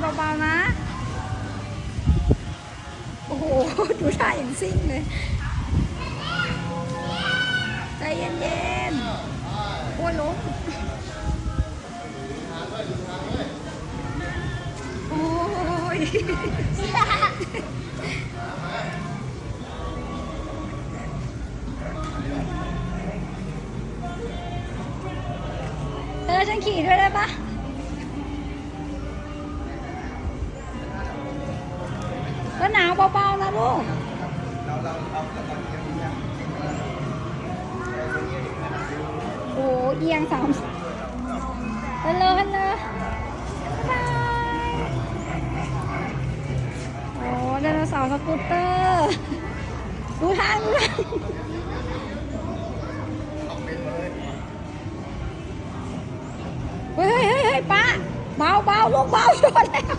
เบาๆนะ โอ้โห ดูท่าอย่างซิ่งเลยใจเย็นๆโอ้ยล้มโอ้ยเออฉันขี่ด้วยได้ปะ เบาๆนะลูกโอ้เอียงสามฮัลโหลฮัลโหลบายโอ้ไดโนเสาร์สกูตเตอร์ดูทางดูทางเฮ้ยเฮ้ยเฮ้ยป้าเบาเบาลูกเบาชนแล้ว